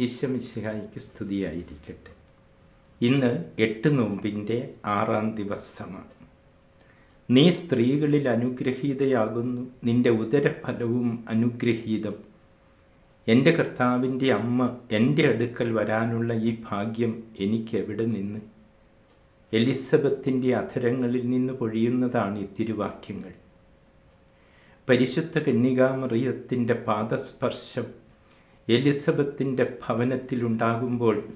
ഈശമിശിഹായിക്ക് സ്തുതിയായിരിക്കട്ടെ. ഇന്ന് എട്ട് നോമ്പിന്റെ ആറാം ദിവസമാണ്. നീ സ്ത്രീകളിൽ അനുഗ്രഹീതയാകുന്നു നിന്റെ ഉദരഫലവും അനുഗ്രഹീതം. എന്റെ കർത്താവിന്റെ അമ്മ എന്റെ അടുക്കൽ വരാനുള്ള ഈ ഭാഗ്യം എനിക്ക് എവിടെ നിന്ന്? എലിസബത്തിന്റെ അധരങ്ങളിൽ നിന്ന് പൊഴിയുന്നതാണ് ഈ തിരുവാക്യങ്ങൾ. പരിശുദ്ധ കന്യകാമറിയത്തിന്റെ പാദസ്പർശം എലിസബത്തിന്റെ ഭവനത്തിലുണ്ടാകുമ്പോൾ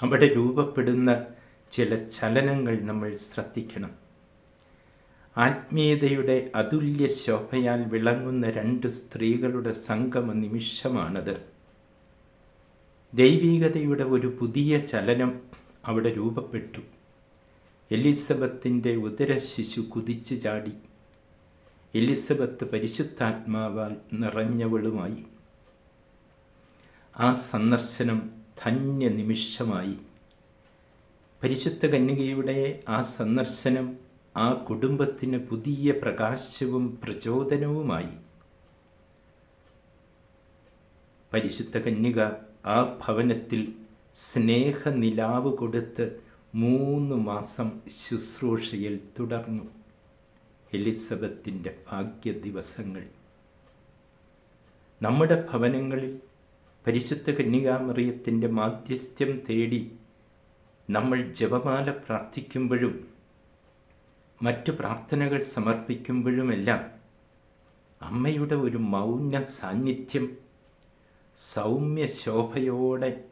അവിടെ രൂപപ്പെടുന്ന ചില ചലനങ്ങൾ നമ്മൾ ശ്രദ്ധിക്കണം. ആത്മീയതയുടെ അതുല്യ ശോഭയാൽ വിളങ്ങുന്ന രണ്ട് സ്ത്രീകളുടെ സംഗമ നിമിഷമാണത്. ദൈവീകതയുടെ ഒരു പുതിയ ചലനം അവിടെ രൂപപ്പെട്ടു. എലിസബത്തിന്റെ ഉദരശിശു കുതിച്ചു ചാടി എലിസബത്ത് പരിശുദ്ധാത്മാവാൽ നിറഞ്ഞവളുമായി. ആ സന്ദർശനം ധന്യ നിമിഷമായി പരിശുദ്ധ കന്യകയുടെ ആ സന്ദർശനം ആ കുടുംബത്തിന് പുതിയ പ്രകാശവും പ്രചോദനവുമായി. പരിശുദ്ധ കന്യക ആ ഭവനത്തിൽ സ്നേഹനിലാവ് കൊടുത്ത് മൂന്ന് മാസം ശുശ്രൂഷയിൽ തുടർന്നു. എലിസബത്തിന്റെ ഭാഗ്യ ദിവസങ്ങൾ നമ്മുടെ ഭവനങ്ങളിൽ പരിശുദ്ധ കന്യകാമറിയത്തിന്റെ മാധ്യസ്ഥ്യം തേടി നമ്മൾ ജപമാല പ്രാർത്ഥിക്കുമ്പോഴും മറ്റു പ്രാർത്ഥനകൾ സമർപ്പിക്കുമ്പോഴുമെല്ലാം അമ്മയുടെ ഒരു മൗന സാന്നിധ്യം സൗമ്യ ശോഭയോടെ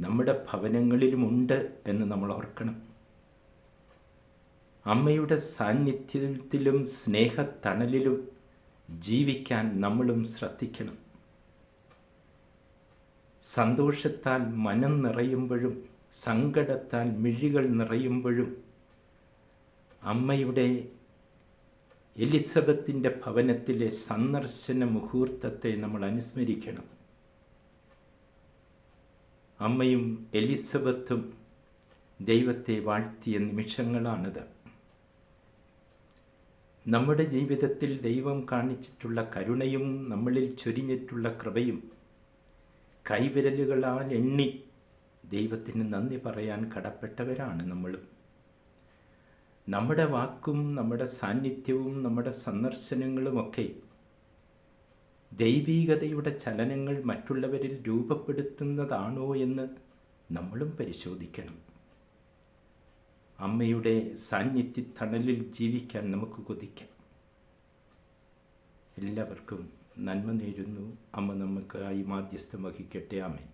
നമ്മുടെ ഭവനങ്ങളിലുമുണ്ട് എന്ന് നമ്മൾ ഓർക്കണം. അമ്മയുടെ സാന്നിധ്യത്തിലും സ്നേഹത്തണലിലും ജീവിക്കാൻ നമ്മളും ശ്രദ്ധിക്കണം. സന്തോഷത്താൽ മനം നിറയുമ്പോഴും സങ്കടത്താൽ മിഴികൾ നിറയുമ്പോഴും അമ്മയുടെ എലിസബത്തിന്റെ ഭവനത്തിലെ സന്ദർശന മുഹൂർത്തത്തെ നമ്മൾ അനുസ്മരിക്കണം. അമ്മയും എലിസബത്തും ദൈവത്തെ വാഴ്ത്തിയ നിമിഷങ്ങളാണിത്. നമ്മുടെ ജീവിതത്തിൽ ദൈവം കാണിച്ചിട്ടുള്ള കരുണയും നമ്മളിൽ ചൊരിഞ്ഞിട്ടുള്ള കൃപയും കൈവിരലുകളാൽ എണ്ണി ദൈവത്തിന് നന്ദി പറയാൻ കടപ്പെട്ടവരാണ് നമ്മൾ നമ്മുടെ വാക്കും നമ്മുടെ സാന്നിധ്യവും നമ്മുടെ സന്ദർശനങ്ങളുമൊക്കെ ദൈവീകതയുടെ ചലനങ്ങൾ മറ്റുള്ളവരിൽ രൂപപ്പെടുത്തുന്നതാണോ എന്ന് നമ്മളും പരിശോധിക്കണം. അമ്മയുടെ സാന്നിധ്യ തണലിൽ ജീവിക്കാൻ നമുക്ക് കൊതിക്കാം. എല്ലാവർക്കും നന്മ നേരുന്നു. അമ്മ നമുക്കായി മാധ്യസ്ഥം വഹിക്കട്ടെ. ആമേൻ.